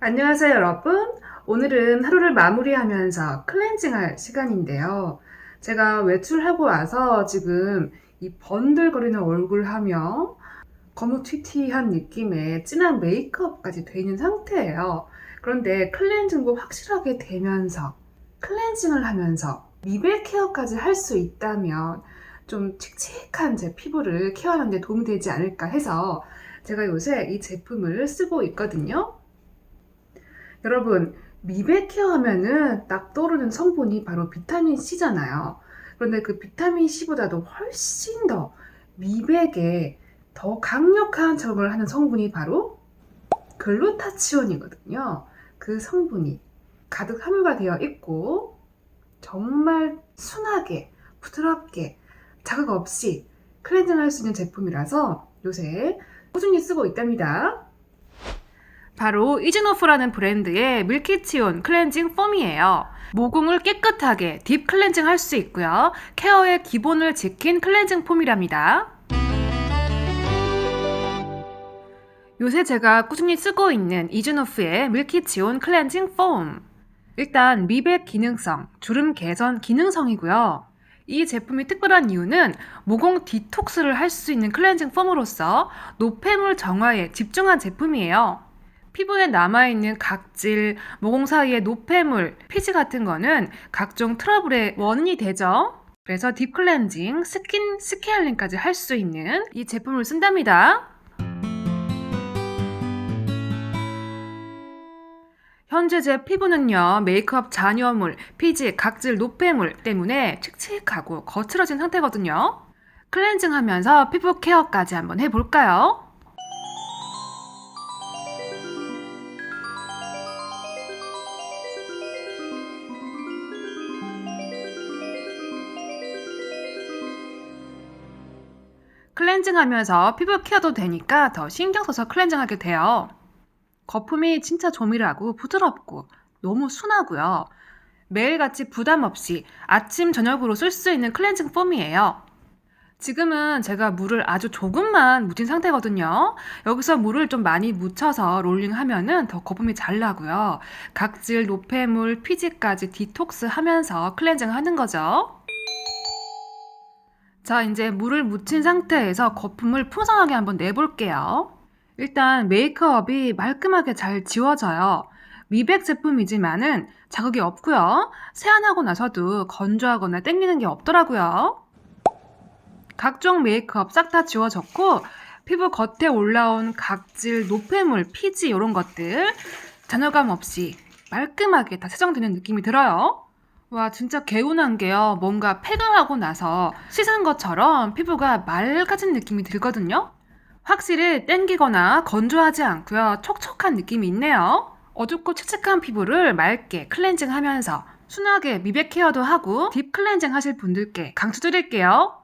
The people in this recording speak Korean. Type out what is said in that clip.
안녕하세요, 여러분. 오늘은 하루를 마무리하면서 클렌징할 시간인데요. 제가 외출하고 와서 지금 이 번들거리는 얼굴 하며 거무튀튀한 느낌의 진한 메이크업까지 돼 있는 상태예요. 그런데 클렌징도 확실하게 되면서 클렌징을 하면서 미백 케어까지 할 수 있다면 좀 칙칙한 제 피부를 케어하는 데 도움이 되지 않을까 해서 제가 요새 이 제품을 쓰고 있거든요. 여러분, 미백 케어 하면은 딱 떠오르는 성분이 바로 비타민 C잖아요. 그런데 그 비타민 C보다도 훨씬 더 미백에 더 강력한 작용을 하는 성분이 바로 글루타치온이거든요. 그 성분이 가득 함유가 되어 있고 정말 순하게 부드럽게 자극 없이 클렌징 할 수 있는 제품이라서 요새 꾸준히 쓰고 있답니다. 바로 이즈노프라는 브랜드의 밀키치온 클렌징 폼이에요. 모공을 깨끗하게 딥 클렌징 할 수 있고요. 케어의 기본을 지킨 클렌징 폼이랍니다. 요새 제가 꾸준히 쓰고 있는 이즈노프의 밀키치온 클렌징 폼. 일단 미백 기능성, 주름 개선 기능성이고요. 이 제품이 특별한 이유는 모공 디톡스를 할 수 있는 클렌징 폼으로서 노폐물 정화에 집중한 제품이에요. 피부에 남아있는 각질, 모공 사이의 노폐물, 피지 같은 거는 각종 트러블의 원인이 되죠. 그래서 딥 클렌징, 스킨 스케일링까지 할 수 있는 이 제품을 쓴답니다. 현재 제 피부는요, 메이크업 잔여물, 피지, 각질, 노폐물 때문에 칙칙하고 거칠어진 상태거든요. 클렌징 하면서 피부 케어까지 한번 해볼까요? 클렌징 하면서 피부 케어도 되니까 더 신경 써서 클렌징 하게 돼요. 거품이 진짜 조밀하고 부드럽고 너무 순하고요. 매일같이 부담 없이 아침, 저녁으로 쓸 수 있는 클렌징 폼이에요. 지금은 제가 물을 아주 조금만 묻힌 상태거든요. 여기서 물을 좀 많이 묻혀서 롤링 하면은 더 거품이 잘 나고요. 각질, 노폐물, 피지까지 디톡스 하면서 클렌징 하는 거죠. 자, 이제 물을 묻힌 상태에서 거품을 풍성하게 한번 내볼게요. 일단 메이크업이 말끔하게 잘 지워져요. 미백 제품이지만은 자극이 없고요. 세안하고 나서도 건조하거나 땡기는 게 없더라고요. 각종 메이크업 싹 다 지워졌고 피부 겉에 올라온 각질, 노폐물, 피지 이런 것들 잔여감 없이 말끔하게 다 세정되는 느낌이 들어요. 와 진짜 개운한 게요. 뭔가 팩을 하고 나서 씻은 것처럼 피부가 맑아진 느낌이 들거든요. 확실히 땡기거나 건조하지 않고요. 촉촉한 느낌이 있네요. 어둡고 칙칙한 피부를 맑게 클렌징 하면서 순하게 미백 케어도 하고 딥 클렌징 하실 분들께 강추드릴게요.